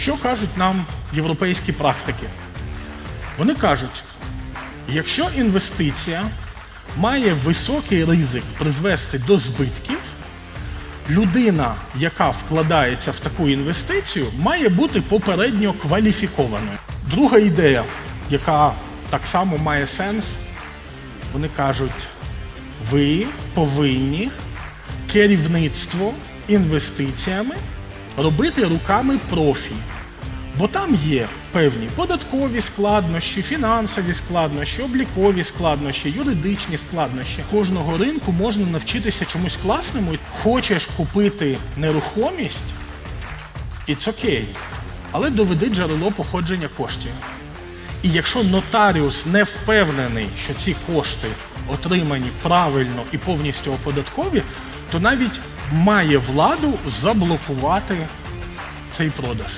Що кажуть нам європейські практики? Вони кажуть, якщо інвестиція має високий ризик призвести до збитків, людина, яка вкладається в таку інвестицію, має бути попередньо кваліфікованою. Друга ідея, яка так само має сенс, вони кажуть, ви повинні керівництво інвестиціями робити руками профі. Бо там є певні податкові складнощі, фінансові складнощі, облікові складнощі, юридичні складнощі. Кожного ринку можна навчитися чомусь класному. Хочеш купити нерухомість, it's окей. Але доведи джерело походження коштів. І якщо нотаріус не впевнений, що ці кошти отримані правильно і повністю оподаткові, то навіть має владу заблокувати цей продаж.